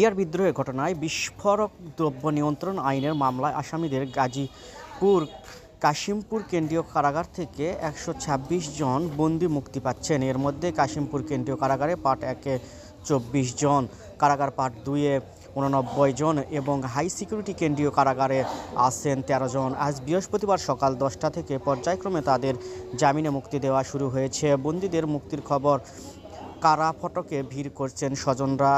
বিয়ার বিদ্রোহের ঘটনায় বিস্ফোরক দ্রব্য নিয়ন্ত্রণ আইনের মামলায় আসামিদের গাজীপুর, কাশিমপুর কেন্দ্রীয় কারাগার থেকে একশো ছাব্বিশ জন বন্দি মুক্তি পাচ্ছেন। এর মধ্যে কাশিমপুর কেন্দ্রীয় কারাগারে পার্ট একে চব্বিশ জন, কারাগার পার্ট দুইয়ে উননব্বই জন এবং হাই সিকিউরিটি কেন্দ্রীয় কারাগারে আছেন তেরো জন। আজ বৃহস্পতিবার সকাল দশটা থেকে পর্যায়ক্রমে তাদের জামিনে মুক্তি দেওয়া শুরু হয়েছে। বন্দীদের মুক্তির খবর কারা, ফটকে ভিড় করছেন স্বজনরা।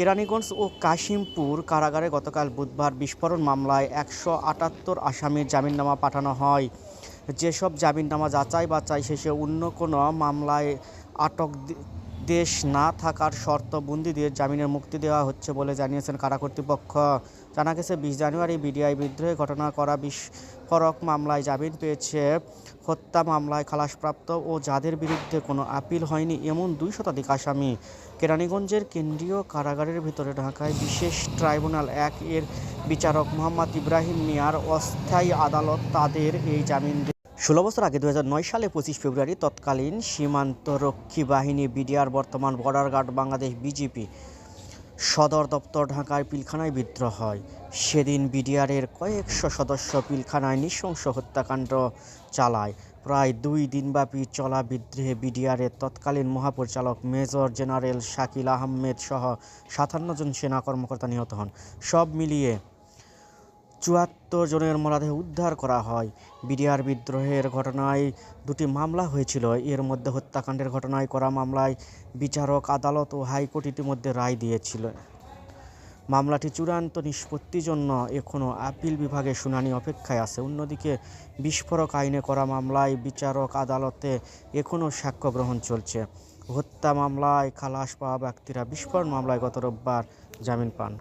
কেরানীগঞ্জ ও কাশিমপুর কারাগারে গতকাল বুধবার বিস্ফোরণ মামলায় একশো আটাত্তর আসামির জামিননামা পাঠানো হয়। যেসব জামিননামা যাচাই বাছাই শেষে অন্য কোনো মামলায় আটক দেশ না থাকার শর্ত বন্দীদের জামিনের মুক্তি দেওয়া হচ্ছে বলে জানিয়েছেন কারা কর্তৃপক্ষ। জানা গেছে, বিশ জানুয়ারি বিডিআই বিদ্রোহে ঘটনা করা বিস্ফোরক মামলায় জামিন পেয়েছে। হত্যা মামলায় খালাসপ্রাপ্ত ও যাদের বিরুদ্ধে কোনো আপিল হয়নি এমন দুই শতাধিক আসামি। কেরানীগঞ্জের কেন্দ্রীয় কারাগারের ভিতরে ঢাকায় বিশেষ ট্রাইব্যুনাল এক এর বিচারক মোহাম্মদ ইব্রাহিম মিয়ার অস্থায়ী আদালত তাদের এই জামিন ষোলো বছর আগে দু হাজার নয় সালে পঁচিশ ফেব্রুয়ারি তৎকালীন সীমান্তরক্ষী বাহিনী বিডিআর বর্তমান বর্ডার গার্ড বাংলাদেশ বিজিপি সদর দপ্তর ঢাকায় পিলখানায় বিদ্রোহ হয়। সেদিন বিডিআরের কয়েকশো সদস্য পিলখানায় নৃশংস হত্যাকাণ্ড চালায়। প্রায় দুই দিনব্যাপী চলা বিদ্রোহে বিডিআরের তৎকালীন মহাপরিচালক মেজর জেনারেল শাকিল আহমেদ সহ সাতান্ন জন সেনা কর্মকর্তা নিহত হন। সব মিলিয়ে চুয়াত্তর জনের মরদেহ উদ্ধার করা হয়। বিডিআর বিদ্রোহের ঘটনায় দুটি মামলা হয়েছিল। এর মধ্যে হত্যাকাণ্ডের ঘটনায় করা মামলায় বিচারক, আদালত ও হাইকোর্ট ইতিমধ্যে রায় দিয়েছিল। মামলাটি চূড়ান্ত নিষ্পত্তির জন্য এখনও আপিল বিভাগে শুনানি অপেক্ষায় আছে। অন্যদিকে বিস্ফোরক আইনে করা মামলায় বিচারক, আদালতে এখনও সাক্ষ্য গ্রহণ চলছে। হত্যা মামলায় খালাস পাওয়া ব্যক্তিরা বিস্ফোরণ মামলায় গত রোববার জামিন পান।